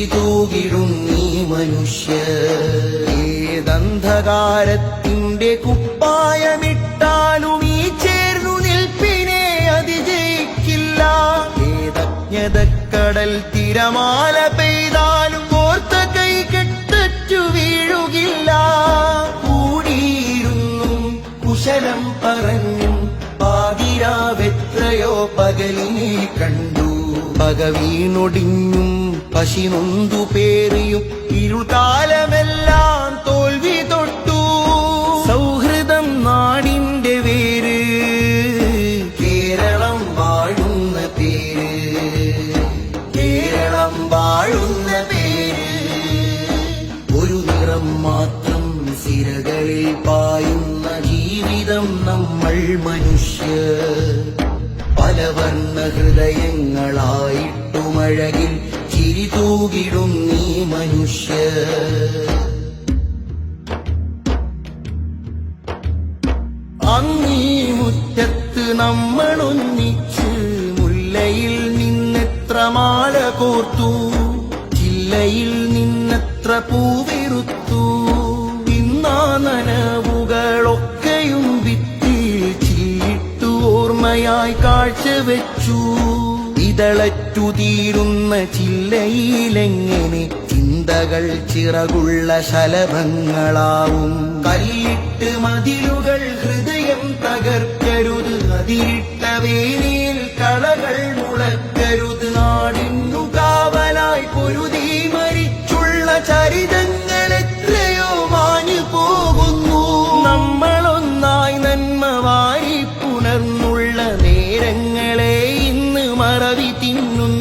ചിരി നീ മനുഷ്യ ഏതന്ധകാരത്തിന്റെ കുപ്പായമിട്ടാലും ഈ ചേർന്നു നിൽപ്പിനെ അതിജയിക്കില്ല. ഏതജ്ഞതക്കടൽ തിരമാല പെയ്താലും കോർത്ത കൈ കെട്ടു വീഴുകില്ല. കൂടിയിരുന്നും കുശലം പറഞ്ഞും പാതിരാവെത്രയോ പകലിനെ കണ്ടു. പക വീണൊടിഞ്ഞും പശി നൊന്തു പേറിയും ഇരുൾക്കാലമെല്ലാം തോൽവി തൊട്ടു. സൗഹൃദം നാടിന്റെ വേര് കേരളം വാഴുന്ന പേര് കേരളം വാഴുന്ന പേര്. ഒരു നിറം മാത്രം സിരകളിൽ പായുന്ന ജീവിതം നമ്മൾ മനുഷ്യ. പലവർണ ഹൃദയങ്ങളായിട്ടുമഴകിൽ ചിരി തൂകിടും നീ മനുഷ്യ. അങ്ങീ മുറ്റത്ത് നമ്മളൊന്നിച്ച് മുല്ലയിൽ നിന്നെത്ര മാല കോർത്തു ജില്ലയിൽ നിന്നെത്ര പൂവിരുത്തു. ഇന്നാ നനവുകളൊക്കെയും വിത്തിൽ ചീട്ടു ഓർമ്മയായി കാഴ്ചവെച്ചു. ചിതളറ്റുതീരുന്ന ചില്ലയിലെങ്ങനെ ചിന്തകൾ ചിറകുള്ള ശലഭങ്ങളാവും. കല്ലിട്ട് മതിലുകൾ ഹൃദയം തകർക്കരുത്. അതിരിട്ട വേലിയിൽ കളകൾ മുളക്കരുത്. നാടിന്നു കാവലായി പൊരുതി മരിച്ചുള്ള ചരിത പാറവി തിന്നും